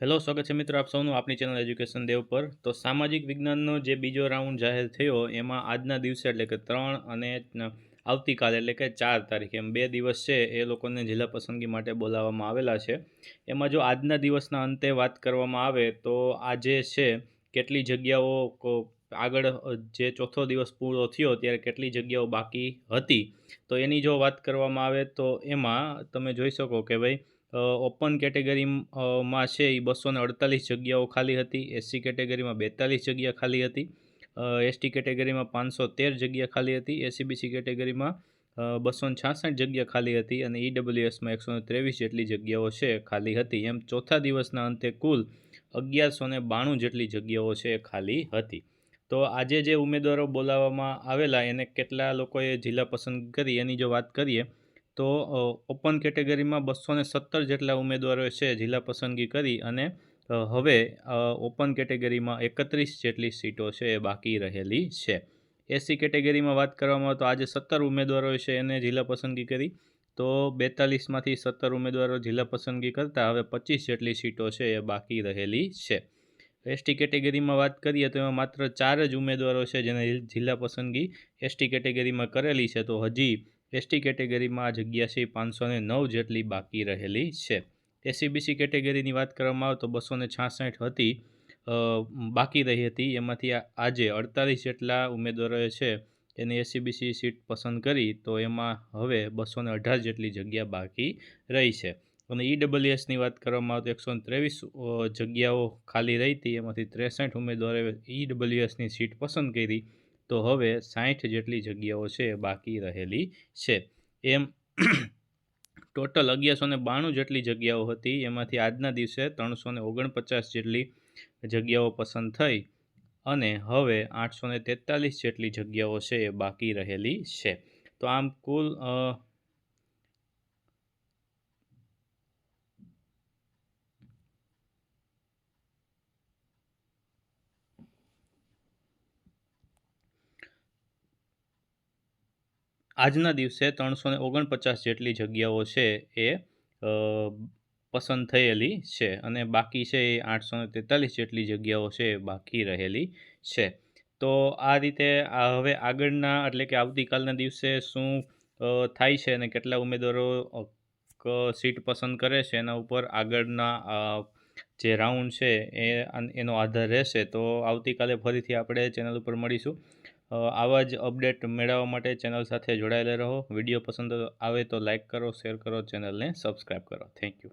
Hello, સ્વાગત છે મિત્રો આપ સૌનું આપણી ચેનલ એજ્યુકેશન દેવ પર. તો સામાજિક વિજ્ઞાનનો જે બીજો રાઉન્ડ જાહેર થયો, એમાં આજના દિવસે એટલે કે ત્રણ અને આવતીકાલે એટલે કે ચાર તારીખે, એમ બે દિવસ છે, એ લોકોને જિલ્લા પસંદગી માટે બોલાવવામાં આવેલા છે. એમાં જો આજના દિવસના અંતે વાત કરવામાં આવે, તો આજે છે, કેટલી જગ્યાઓ આગળ જે ચોથો દિવસ પૂરો થયો, ત્યારે કેટલી જગ્યાઓ બાકી હતી? તો એની જો વાત કરવામાં આવે, તો એમાં તમે જોઈ શકો કે ભાઈ ઓપન કેટેગરીમાં છે એ બસો અડતાલીસ જગ્યાઓ ખાલી હતી, એસસી કેટેગરીમાં બેતાલીસ જગ્યા ખાલી હતી એસટી કેટેગરીમાં પાંચસો તેર જગ્યા ખાલી હતી એસીબીસી કેટેગરીમાં બસો છાસઠ જગ્યા ખાલી હતી અને ઈડબ્લ્યુએસમાં એકસો ને ત્રેવીસ જેટલી જગ્યાઓ છે ખાલી હતી. એમ ચોથા દિવસના અંતે કુલ અગિયારસો ને બાણું જેટલી જગ્યાઓ છે ખાલી હતી. તો આજે જે ઉમેદવારો બોલાવવામાં આવેલા, એને કેટલા લોકોએ જિલ્લા પસંદ કરી, એની જો વાત કરીએ તો ઓપન કેટેગરીમાં બસો સત્તર જેટલા ઉમેદવારોએ છે, જિલ્લા પસંદગી કરી અને હવે ઓપન કેટેગરીમાં એકત્રીસ જેટલી સીટો છે એ બાકી રહેલી છે. એસસી કેટેગરીમાં વાત કરવામાં આવે તો આજે સત્તર ઉમેદવારો છે એને જિલ્લા પસંદગી કરી. તો બેતાલીસમાંથી સત્તર ઉમેદવારો જિલ્લા પસંદગી કરતાં હવે પચીસ જેટલી સીટો છે એ બાકી રહેલી છે. એસટી કેટેગરીમાં વાત કરીએ તો એમાં માત્ર ચાર જ ઉમેદવારો છે જેને જિલ્લા પસંદગી એસટી કેટેગરીમાં કરેલી છે. તો હજી એસટી કેટેગરીમાં આ જગ્યા છે પાંચસો ને નવ જેટલી બાકી રહેલી છે. એસીબીસી કેટેગરીની વાત કરવામાં આવે તો બસો ને છાસઠ હતી બાકી રહી હતી. એમાંથી આજે અડતાલીસ જેટલા ઉમેદવારોએ છે એને એસીબીસી સીટ પસંદ કરી તો એમાં હવે બસો ને અઢાર જેટલી જગ્યા બાકી રહી છે. અને ઈડબ્લ્યુએસની વાત કરવામાં આવે તો એકસો ત્રેવીસ જગ્યાઓ ખાલી રહી હતી. એમાંથી ત્રેસઠ ઉમેદવારોએ ઈડબ્લ્યુએસની સીટ પસંદ કરી. તો હવે સાઠ જેટલી જગ્યાઓ છે બાકી રહેલી છે. એમ ટોટલ અગિયારસો ને બાણું જેટલી જગ્યાઓ હતી, એમાંથી આજના દિવસે ત્રણસો ને ઓગણપચાસ જેટલી જગ્યાઓ પસંદ થઈ અને હવે આઠસો ને તેતાલીસ જેટલી જગ્યાઓ છે એ બાકી રહેલી છે. તો આમ કુલ આજના દિવસે ત્રણસો ને ઓગણપચાસ જેટલી જગ્યાઓ છે એ પસંદ થયેલી છે અને બાકી છે એ આઠસો ને તેતાલીસ જેટલી જગ્યાઓ છે એ બાકી રહેલી છે. તો આ રીતે હવે આગળના એટલે કે આવતીકાલના દિવસે શું થાય છે અને કેટલા ઉમેદવારો સીટ પસંદ કરે છે એના ઉપર આગળના જે રાઉન્ડ છે એ, એનો આધાર રહેશે. તો આવતીકાલે ફરીથી આપણે ચેનલ ઉપર મળીશું. આવા જ અપડેટ મેળવવા માટે ચેનલ સાથે જોડાયેલા રહો. વીડિયો પસંદ આવે તો લાઇક કરો, શેર કરો, ચેનલને સબસ્ક્રાઈબ કરો. Thank you.